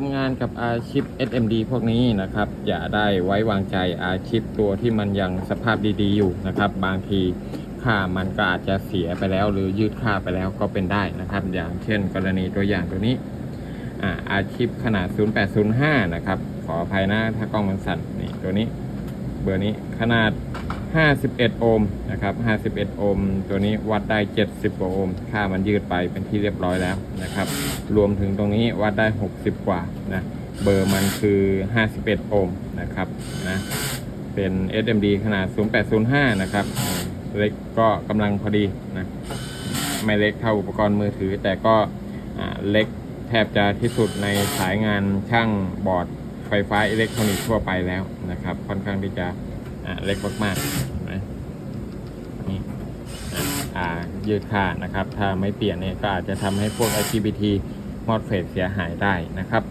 ทำงานกับอาชิป SMD พวกนี้นะครับ อย่าได้ไว้วางใจอาชิปตัวที่มันยังสภาพดีๆอยู่นะครับ บางทีค่ามันก็อาจจะเสียไปแล้ว หรือยืดค่าไปแล้วก็เป็นได้นะครับ อย่างเช่น กรณีตัวอย่างตัวนี้อาอาชิปขนาด 0805 นะครับ ขออภัยนะถ้ากล้องมันสั่นนี่ตัวนี้ เบอร์นี้ขนาด 51 โอห์มนะครับ 51 โอห์มตัวนี้วัดได้ 70 กว่าโอห์มค่ามันยืดไปเป็นที่เรียบร้อยแล้วนะครับ รวมถึงตรงนี้วัดได้ 60 กว่านะ เบอร์มันคือ 51 โอห์มนะครับนะเป็น SMD ขนาด 0805 นะครับ เล็กก็กำลังพอดีนะ ไม่เล็กเท่าอุปกรณ์มือถือ แต่ก็เล็กแทบจะที่สุดในสายงานช่างบอร์ดไฟฟ้าอิเล็กทรอนิกส์ทั่วไปแล้วนะครับ ค่อนข้างที่จะ อ่าเล็กมากๆนะนี่อ่ายืดค่านะครับ ถ้าไม่เปลี่ยนเนี่ยก็อาจจะทำให้พวก IGBT มอดเฟสเสียหายได้นะครับ